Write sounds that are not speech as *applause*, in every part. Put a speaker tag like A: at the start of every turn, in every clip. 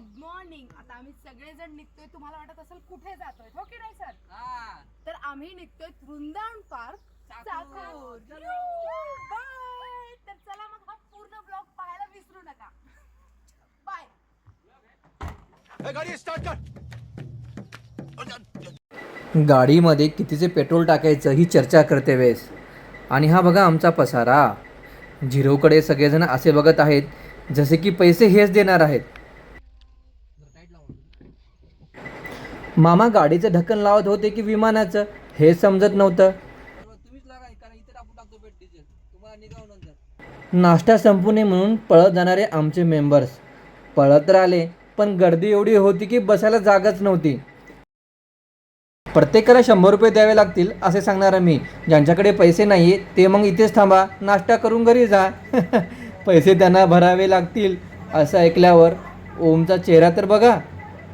A: Good morning. आता आम्ही सगळेजण निघतोय. तुम्हाला वाटत असेल कुठे जातोय हो की नाही सर?
B: हा.
A: तर आम्ही निघतोय वृंदावन पार्क चाकूर. तर चला मग हा पूर्ण ब्लॉग पाहायला विसरू नका. बाय
C: गाडी स्टार्ट कर.
D: गाडीमध्ये कितीचे पेट्रोल टाकायचं ही चर्चा करते वेळेस आणि हा बघा आमचा पसारा. झिरोकडे सगळेजण असे बघत आहेत जसे की पैसे हेच देणार आहेत. मामा गाडीचं ढक्कन लावत होते की विमानाचं? हे समजत नव्हतं. नाश्ता संपू नये म्हणून पळत जाणारे आमचे मेंबर्स पळत तर आले पण गर्दी एवढी होती की बसायला जागाच नव्हती. प्रत्येकाला शंभर रुपये द्यावे लागतील असे सांगणार मी. ज्यांच्याकडे पैसे नाही ते मग इथेच थांबा. नाश्ता करून घरी जा. *laughs* पैसे त्यांना भरावे लागतील असं ऐकल्यावर ओमचा चेहरा तर बघा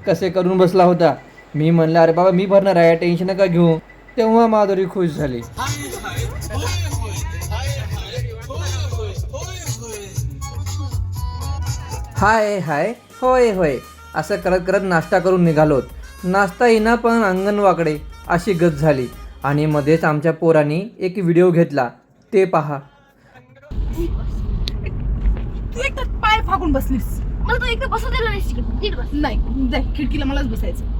D: कसे करून बसला होता. मी म्हणलं अरे बाबा मी भरणार आहे टेन्शन नका घेऊ. तेव्हा माधुरी खुश झाली. हाय हाय होय होय. असं करत करत नाश्ता करून निघालोत नाश्ता येईना पण अंगण वाकडे अशी गत झाली आणि मध्येच आमच्या पोरांनी एक व्हिडिओ घेतला. ते पहा.
A: तू एक पाय फाकून बसलीस.
E: मला तू एकदा बसू दिलं नाही
A: खिडकीला मलाच बसायचं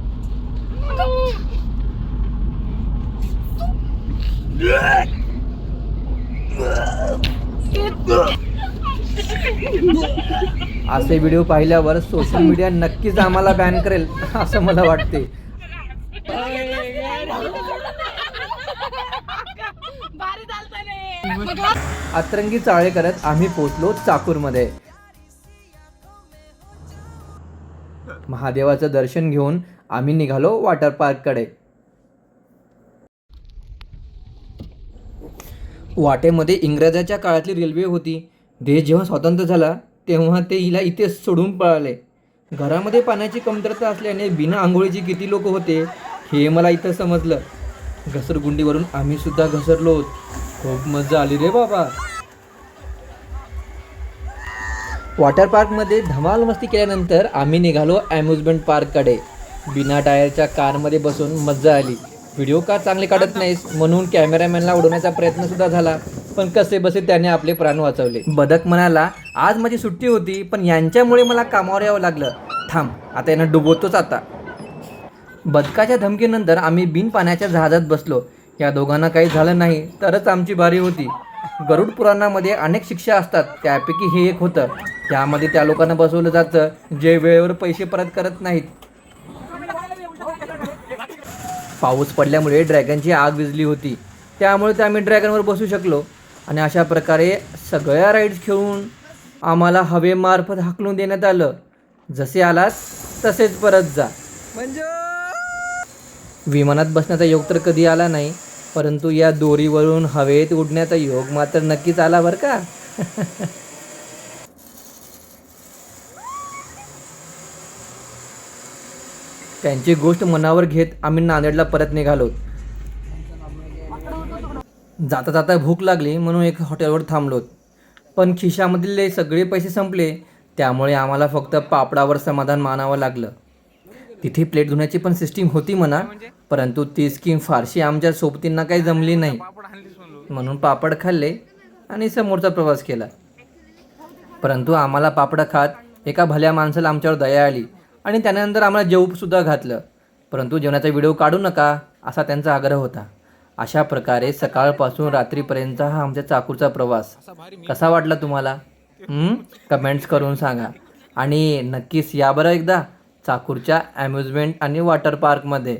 D: असे व्हिडिओ पाहिल्यावर सोशल मीडिया नक्कीच आम्हाला बॅन करेल असं मला वाटते. अतरंगी चाळे करत आम्ही पोचलो चाकूरमध्ये. महादेवाचं दर्शन घेऊन आम्ही निघालो वॉटर पार्ककडे. वाटेमध्ये इंग्रजाच्या काळातली रेल्वे होती. देश जेव्हा स्वतंत्र झाला तेव्हा ते हिला इथेच सोडून पळाले. घरामध्ये पाण्याची कमतरता असल्याने बिना आंघोळीची किती लोक होते हे मला इथं समजलं. घसरगुंडीवरून आम्ही सुद्धा घसरलो. खूप मजा आली रे बाबा. वॉटर पार्कमध्ये धमाल मस्ती केल्यानंतर आम्ही निघालो ॲम्युजमेंट पार्ककडे. बिना टायरच्या कारमध्ये बसून मज्जा आली. व्हिडिओ का चांगले काढत नाहीस म्हणून कॅमेरामॅनला उडवण्याचा प्रयत्न सुद्धा झाला पण कसे बसे त्याने आपले प्राण वाचवले. बदक म्हणाला आज माझी सुट्टी होती पण यांच्यामुळे मला कामावर यावं लागलं. थांब आता यांना डुबवतोच आता. बदकाच्या धमकीनंतर आम्ही बिन पाण्याच्या जहाजात बसलो. या दोघांना काही झालं नाही तरच आमची बारी होती. गरुड पुराणामध्ये अनेक शिक्षा असतात त्यापैकी हे एक होतं. त्यामध्ये त्या लोकांना बसवलं जातं जे वेळेवर पैसे परत करत नाहीत. पाऊस पडल्यामुळे ड्रॅगनची आग विजली होती. त्यामुळे ते आम्ही ड्रॅगनवर बसू शकलो. आणि अशा प्रकारे सगळ्या राईड्स खेळून आम्हाला हवेमार्फत हाकलून देण्यात आलं. जसे आलात तसेच परत जा. म्हणजे विमानात बसण्याचा योग तर कधी आला नाही परंतु या दोरीवरून हवेत उडण्याचा योग मात्र नक्कीच आला बरं का? *laughs* त्यांची गोष्ट मनावर घेत आम्ही नांदेडला परत निघालो जाता जाता भूक लागली म्हणून एक हॉटेलवर थांबलो पण खिशामधले सगळे पैसे संपले त्यामुळे आम्हाला फक्त पापडावर समाधान मानावं लागलं. तिथे प्लेट धुण्याची पण सिस्टीम होती म्हणा परंतु ती स्कीम फारशी आमच्या सोबतींना काही जमली नाही. म्हणून पापड खाल्ले आणि समोरचा प्रवास केला. परंतु आम्हाला पापड खात एका भल्या माणसाला आमच्यावर दया आली. आणि त्यानंतर आम्हाला जेवूसुद्धा घातलं. परंतु जेवणाचा व्हिडिओ काढू नका असा त्यांचा आग्रह होता. अशा प्रकारे सकाळपासून रात्रीपर्यंतचा हा आमच्या चाकूरचा प्रवास. कसा वाटला तुम्हाला? कमेंट्स करून सांगा. आणि नक्कीच या बरं एकदा चाकूरच्या अम्युजमेंट आणि वॉटर पार्कमध्ये.